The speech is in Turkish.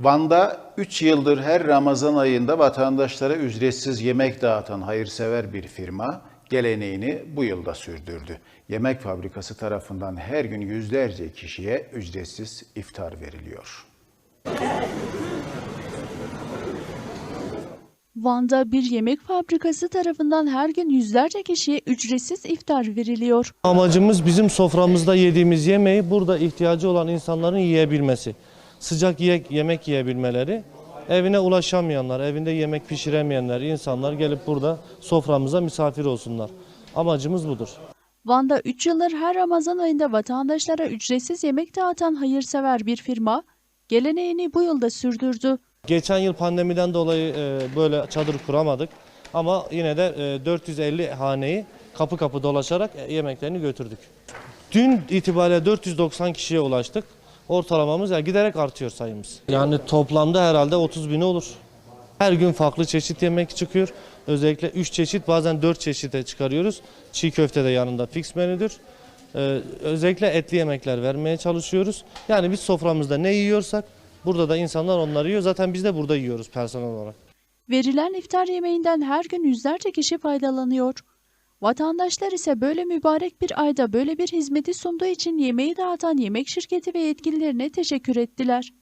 Van'da 3 yıldır her Ramazan ayında vatandaşlara ücretsiz yemek dağıtan hayırsever bir firma geleneğini bu yılda sürdürdü. Yemek fabrikası tarafından her gün yüzlerce kişiye ücretsiz iftar veriliyor. Van'da bir yemek fabrikası tarafından her gün yüzlerce kişiye ücretsiz iftar veriliyor. Amacımız bizim soframızda yediğimiz yemeği burada ihtiyacı olan insanların yiyebilmesi. Sıcak ye- yemek yiyebilmeleri. Evine ulaşamayanlar, evinde yemek pişiremeyenler, insanlar gelip burada soframıza misafir olsunlar. Amacımız budur. Van'da 3 yıldır her Ramazan ayında vatandaşlara ücretsiz yemek dağıtan hayırsever bir firma geleneğini bu yılda sürdürdü. Geçen yıl pandemiden dolayı e, böyle çadır kuramadık. Ama yine de e, 450 haneyi kapı kapı dolaşarak e, yemeklerini götürdük. Dün itibariyle 490 kişiye ulaştık. Ortalamamız yani giderek artıyor sayımız. Yani toplamda herhalde 30 bin olur. Her gün farklı çeşit yemek çıkıyor. Özellikle 3 çeşit bazen 4 çeşite çıkarıyoruz. Çiğ köfte de yanında fix menüdür. Ee, özellikle etli yemekler vermeye çalışıyoruz. Yani biz soframızda ne yiyorsak burada da insanlar onları yiyor. Zaten biz de burada yiyoruz personel olarak. Verilen iftar yemeğinden her gün yüzlerce kişi faydalanıyor. Vatandaşlar ise böyle mübarek bir ayda böyle bir hizmeti sunduğu için yemeği dağıtan yemek şirketi ve yetkililerine teşekkür ettiler.